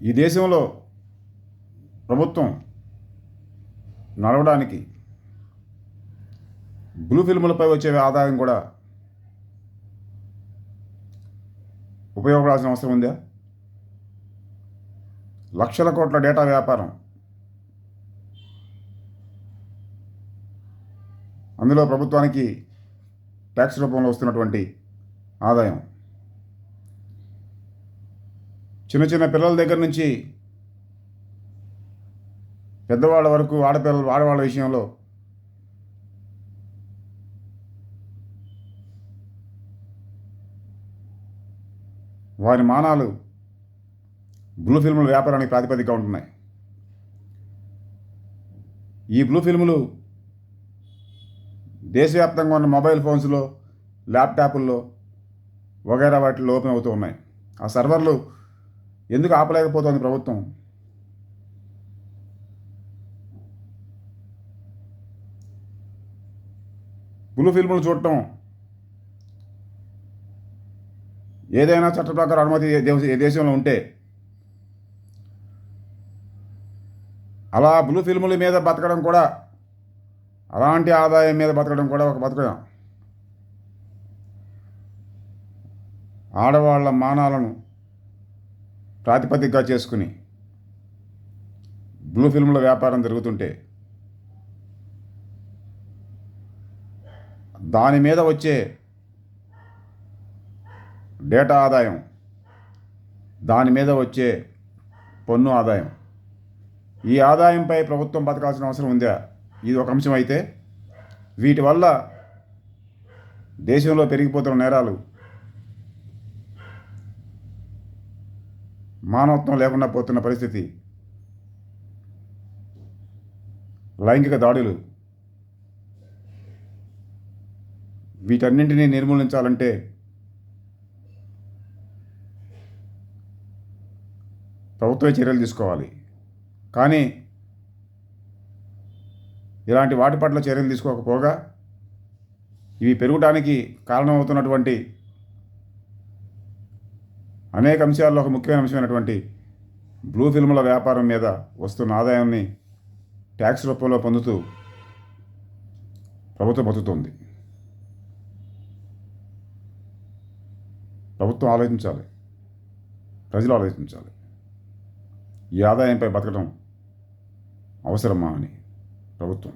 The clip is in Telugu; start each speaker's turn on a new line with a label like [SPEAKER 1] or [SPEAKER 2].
[SPEAKER 1] ఈ దేశంలో ప్రభుత్వం నడవడానికి బ్లూ ఫిల్ములపై వచ్చే ఆదాయం కూడా ఉపయోగపడాల్సిన అవసరం ఉందా? లక్షల కోట్ల డేటా వ్యాపారం అందులో ప్రభుత్వానికి ట్యాక్స్ రూపంలో వస్తున్నటువంటి ఆదాయం. చిన్న చిన్న పిల్లల దగ్గర నుంచి పెద్దవాళ్ళ వరకు ఆడపిల్లలు ఆడవాళ్ళ విషయంలో వారి మానాలు బ్లూ ఫిల్ముల వ్యాపారానికి ప్రాతిపదికగా ఉంటున్నాయి. ఈ బ్లూ ఫిల్ములు దేశవ్యాప్తంగా ఉన్న మొబైల్ ఫోన్స్లో ల్యాప్టాపుల్లో వగైరా వాటిలో ఓపెన్ అవుతూ ఉన్నాయి. ఆ సర్వర్లు ఎందుకు ఆపలేకపోతుంది ప్రభుత్వం? బ్లూ ఫిల్ములు చూడటం. ఏదైనా చట్ట ప్రకారం అనుమతి దేశ- ఏ దేశంలో ఉంటే. అలా బ్లూ ఫిల్ముల మీద బతకడం కూడా అలాంటి ఆదాయం మీద బతకడం కూడా ఒక బతకడం. ఆడవాళ్ళ మానాలను ప్రాతిపదికగా చేసుకుని బ్లూ ఫిల్మ్ల వ్యాపారం జరుగుతుంటే దాని మీద వచ్చే డేటా ఆదాయం దాని మీద వచ్చే పన్ను ఆదాయం. ఈ ఆదాయంపై ప్రభుత్వం బతకాల్సిన అవసరం ఉందా? ఇది ఒక అంశం అయితే వీటి వల్ల దేశంలో పెరిగిపోతున్న నేరాలు మానవత్వం లేకుండా పోతున్న పరిస్థితి. లైంగిక దాడులు. వీటన్నింటినీ నిర్మూలించాలంటే ప్రభుత్వమే చర్యలు తీసుకోవాలి. కానీ ఇలాంటి వాటి పట్ల చర్యలు తీసుకోకపోగా ఇవి పెరగడానికి కారణమవుతున్నటువంటి అనేక అంశాల్లో ఒక ముఖ్యమైన అంశమైనటువంటి బ్లూ ఫిల్మ్ల వ్యాపారం మీద వస్తున్న ఆదాయాన్ని ట్యాక్స్ రూపంలో పొందుతూ ప్రభుత్వం బతుకుతుంది. ప్రభుత్వం ఆలోచించాలి. ప్రజలు ఆలోచించాలి. ఈ ఆదాయంపై బతకడం అవసరమా అని ప్రభుత్వం.